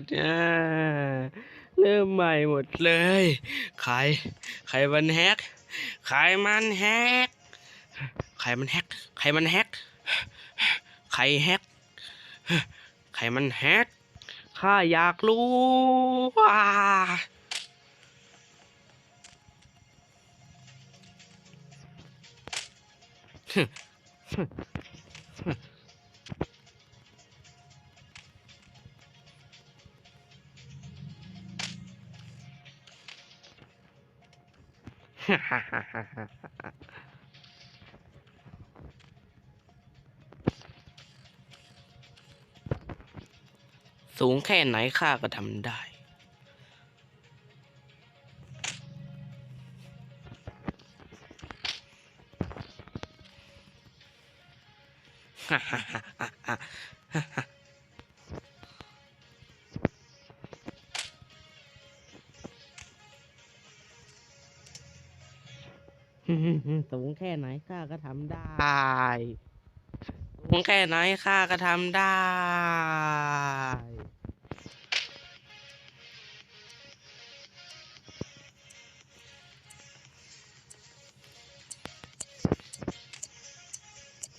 ดเริ่มใหม่หมดเลยใครใครมันแฮกใครมันแฮกใครมันแฮกใครมันแฮกใครแฮกใครมันแฮก ข้าอยากรู้ว่า สูงแค่ไหนข้าก็ทำได้สู งแค่ไหนข้าก็ทำได้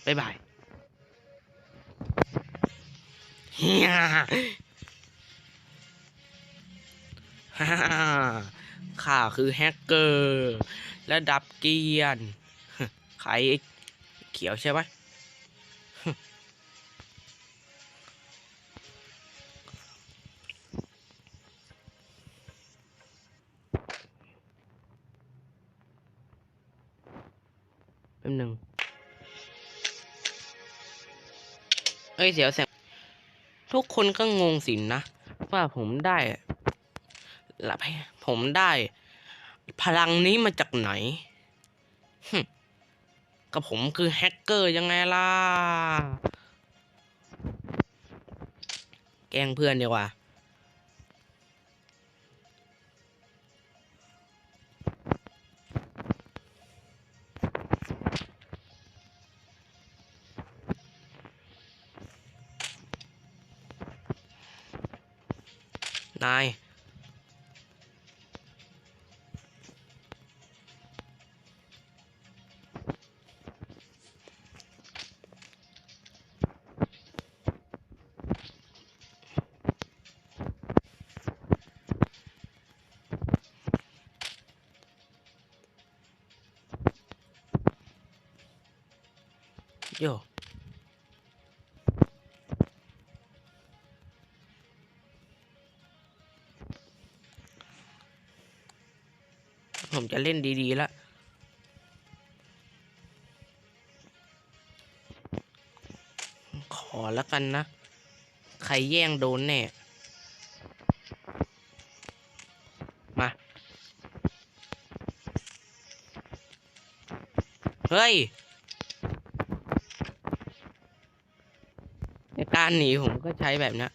บ๊ายบายเฮียฮ่าข้าคือแฮกเกอร์ ระดับเกียน ใครเขียวใช่ไหม ป๊บหนึ่งเอ้ยเดี๋ยวแสงทุกคนก็งงสินนะ ว่าผมได้ละผมได้ พลังนี้มาจากไหนฮึก็ผมคือแฮกเกอร์ยังไงล่ะ แกล้งเพื่อนดีกว่า นาย จะเล่นดีๆแล้วขอแล้วกันนะ ใครแย่งโดนแน่มา เฮ้ยในการหนีผมก็ใช้แบบนี้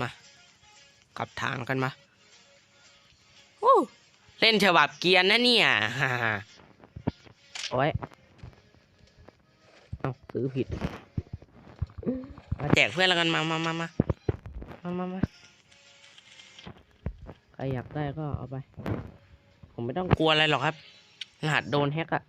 มา กลับทางกันมา เล่นฉบับเกียร์นะเนี่ยฮ่าโอ้ยเอาซื้อผิด มาแจกเพื่อนแล้วกันมามามามามามามาใครอยากได้ก็เอาไป ผมไม่ต้องกลัวอะไรหรอกครับรหัสโดนแฮกอะ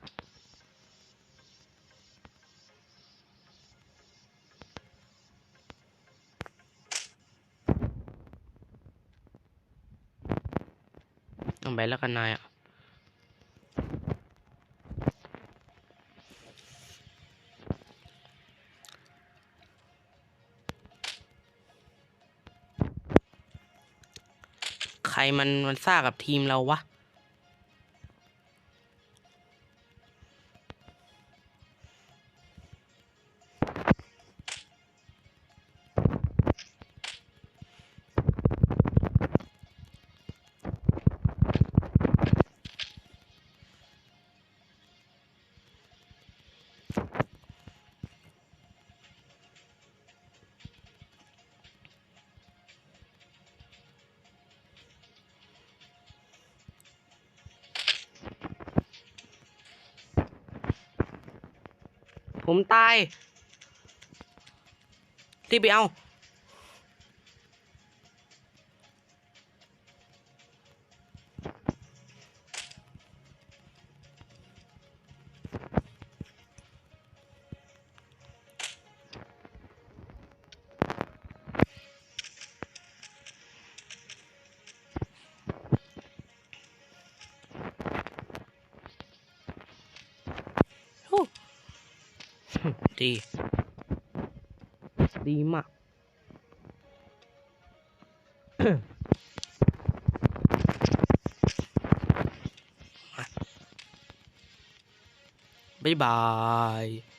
ไปแล้วกันนายอะใครมันมันซ่ากับทีมเราวะ ผมตายรีบไปเอา ดี ดีมากบ๊ายบาย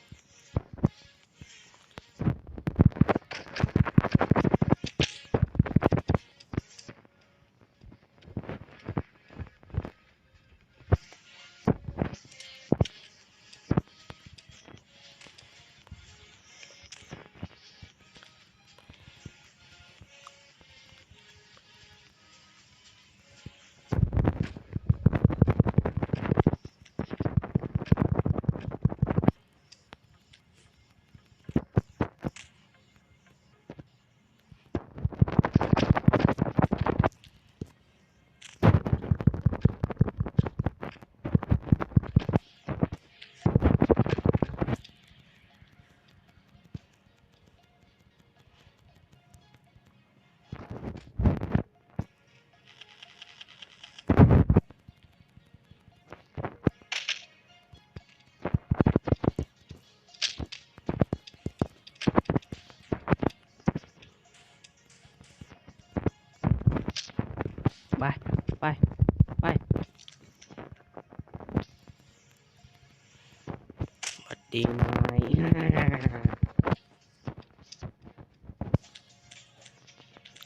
ดีนาย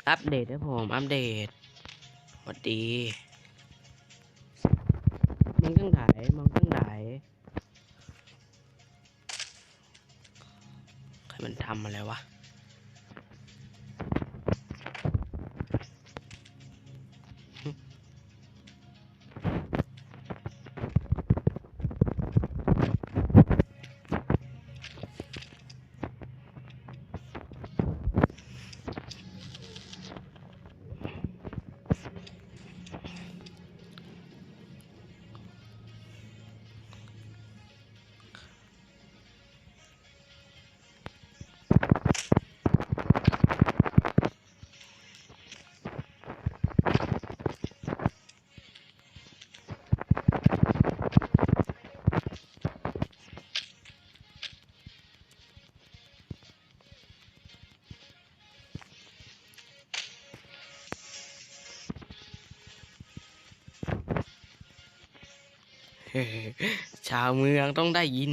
อัปเดตนะผม อัปเดตสวัสดี ชาวเมืองต้องได้ยิน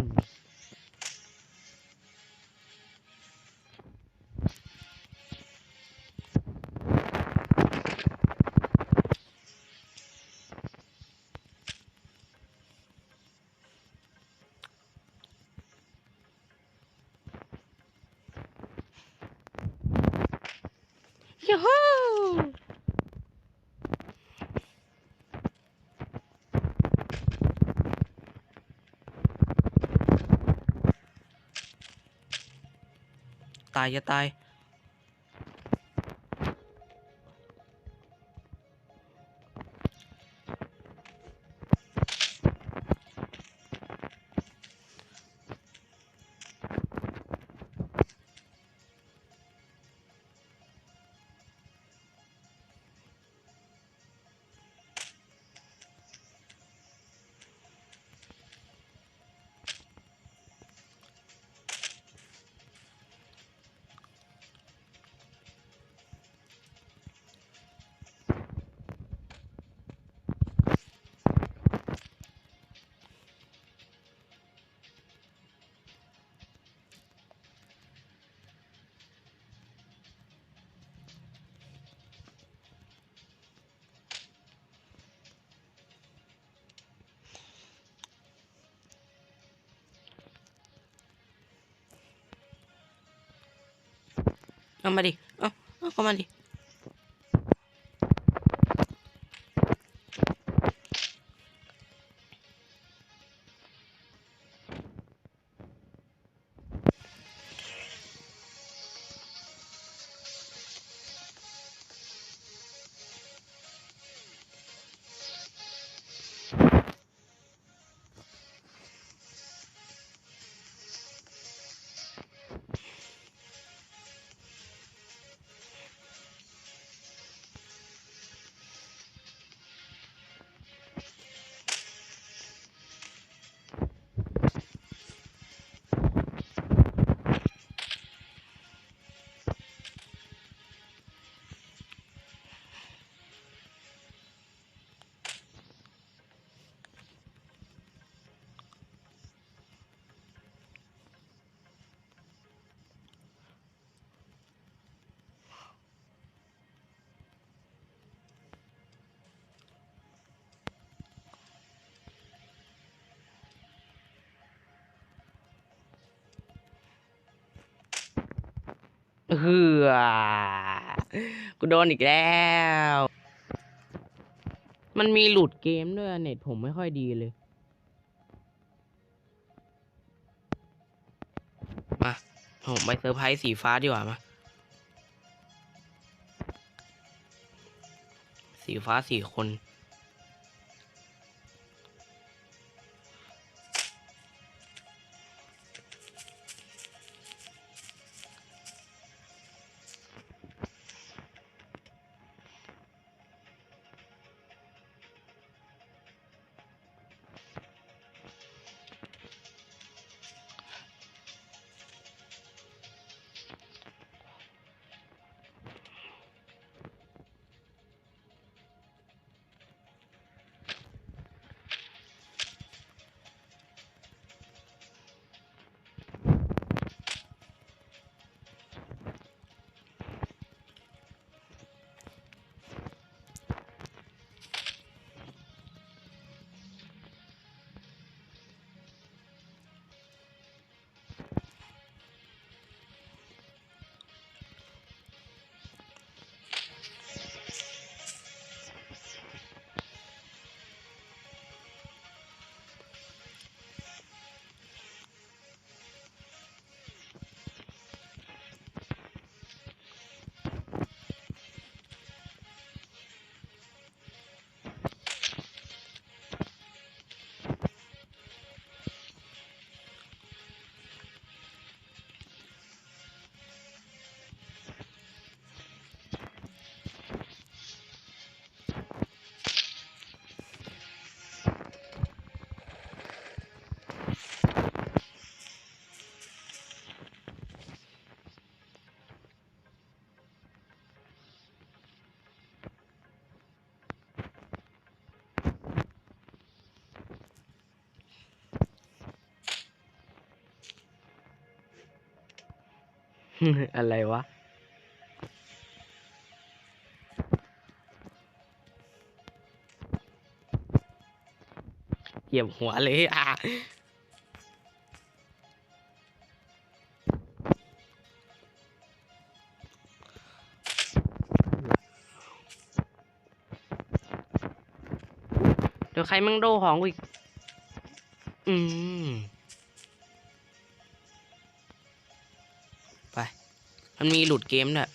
ตายจะตาย เอามาดิ เอาเอาเข้ามาดิ เฮือกูโดนอีกแล้ว มันมีหลุดเกมด้วยเน็ตผมไม่ค่อยดีเลย มา ผมไปเซอร์ไพรส์สีฟ้าดีกว่ามา สีฟ้าสี่คน อะไรวะ เหยียบหัวเลยอะเดี๋ยวใครมั่งโดของอีก อืม มันมีหลุดเกมด้วย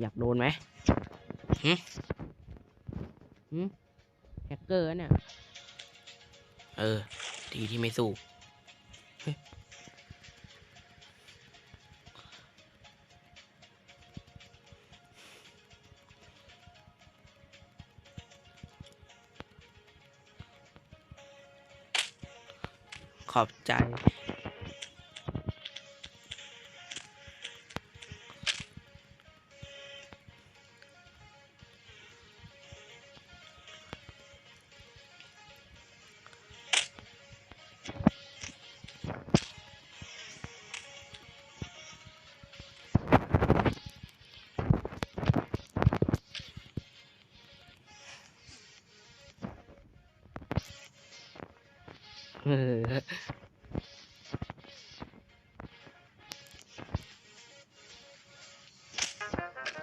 อยากโดนไหมหึหึแฮกเกอร์เนี่ย เออ ดีที่ไม่สู้ ขอบใจ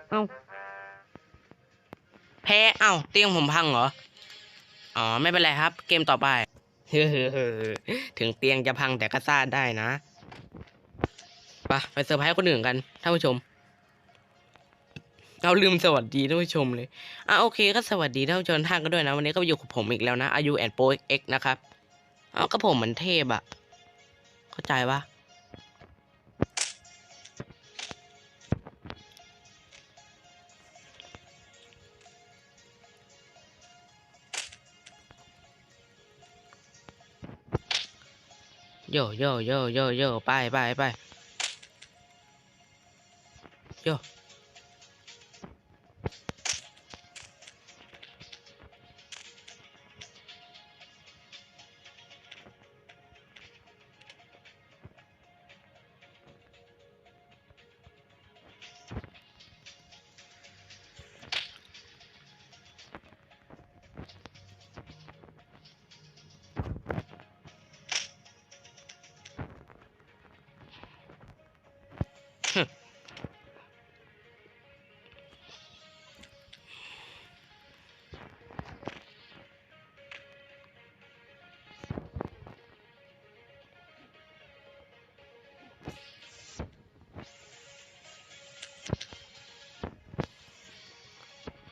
เอาแพ้เอ้าเตียงผมพังเหรอ อ๋อ ไม่เป็นไรครับ เกมต่อไปถึงเตียงจะพังแต่ก็ซ่าได้นะไปไปเซอร์ไพรส์คนอื่นกันท่านผู้ชม เราลืมสวัสดีท่านผู้ชมเลยอะโอเคก็สวัสดีท่านผู้ชมท่านกันด้วยนะ วันนี้ก็อยู่กับผมอีกแล้วนะอายุแอนโปเอ็กนะครับ เอาก็ผมเหมือนเทพอะเข้าใจปะ โยโยโยโยโ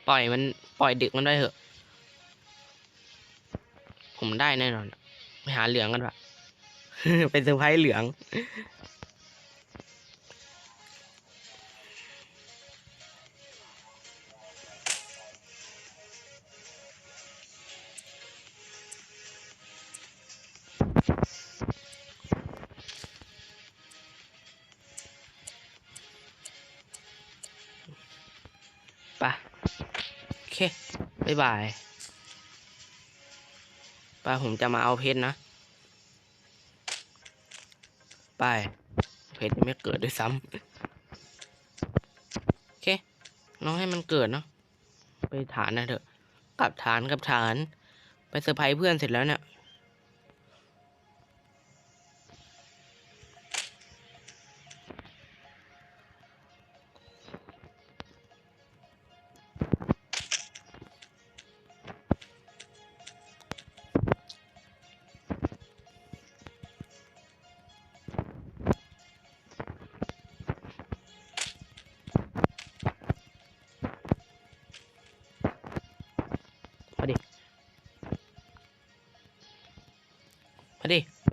ปล่อยมันปล่อยดึกมันได้เถอะ ผมได้แน่นอน ไปหาเหลืองกันปะไปเซอร์ไพรส์เหลือง เคบ๊ายบายไปผมจะมาเอาเพชรนะ ไป เพชรไม่เกิดด้วยซ้ำโอเค น้องให้มันเกิดเนาะไปฐานนะเถอะ กลับฐานกับฐาน ไปเซอร์ไพรส์เพื่อนเสร็จแล้วเนี่ย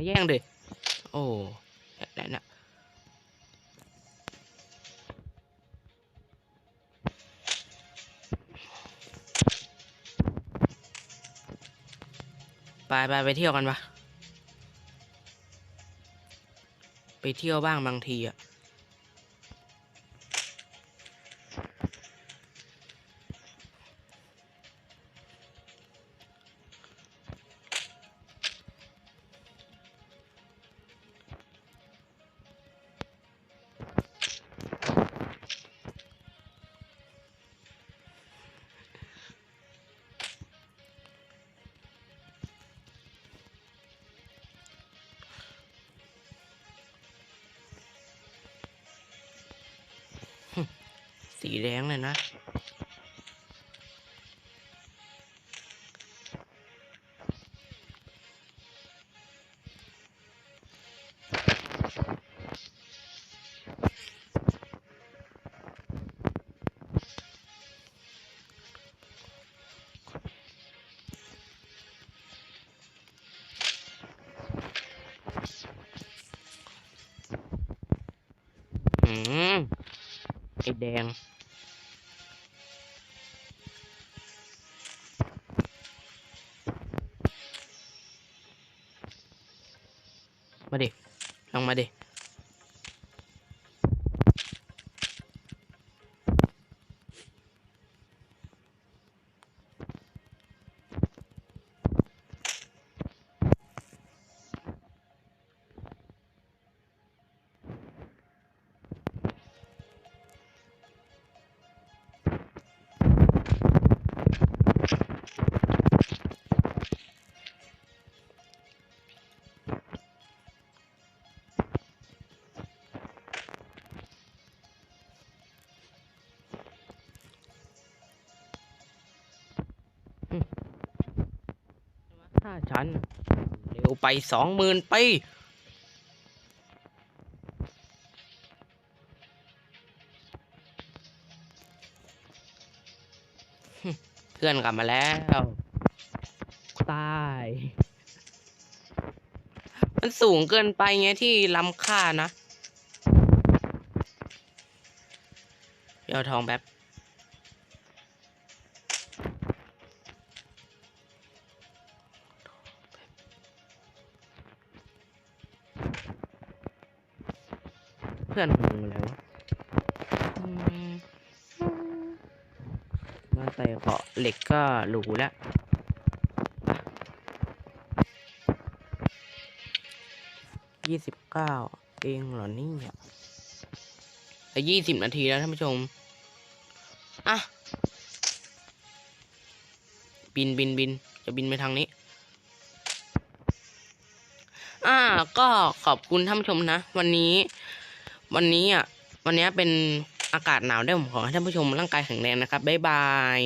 แย่งเลยโอ้แล้วนะไปไปไปเที่ยวกันปะไปเที่ยวบ้างบางทีอะ สีแดงเลยนะอืมไอแดง ลงมาดิ ฉัน เร็วไปสองหมื่นไปเพื่อนกลับมาแล้ว ตาย มันสูงเกินไปไงที่ล้ำค่านะ เดี๋ยวเอาทองแบบ ใส่เกาะเหล็กก็หรูแล้วยี่สิบเก้าเองเหรอเนี่ยแต่ยี่สิบนาทีแล้วท่านผู้ชม อะ บินบินบิน จะบินไปทางนี้ อ่า ก็ขอบคุณท่านผู้ชมนะ วันนี้ วันนี้อะ วันนี้เป็น อากาศหนาวได้ผมขอให้ท่านผู้ชมร่างกายแข็งแรงนะครับบ๊ายบาย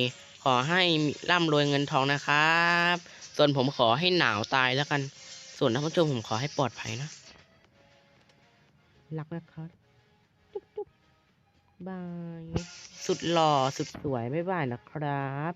ขอให้ร่ำรวยเงินทองนะครับ ส่วนผมขอให้หนาวตายแล้วกัน ส่วนท่านผู้ชมผมขอให้ปลอดภัยนะรักนะครับจุ๊บจุ๊บบาย สุดหล่อสุดสวยบ๊ายบายนะครับ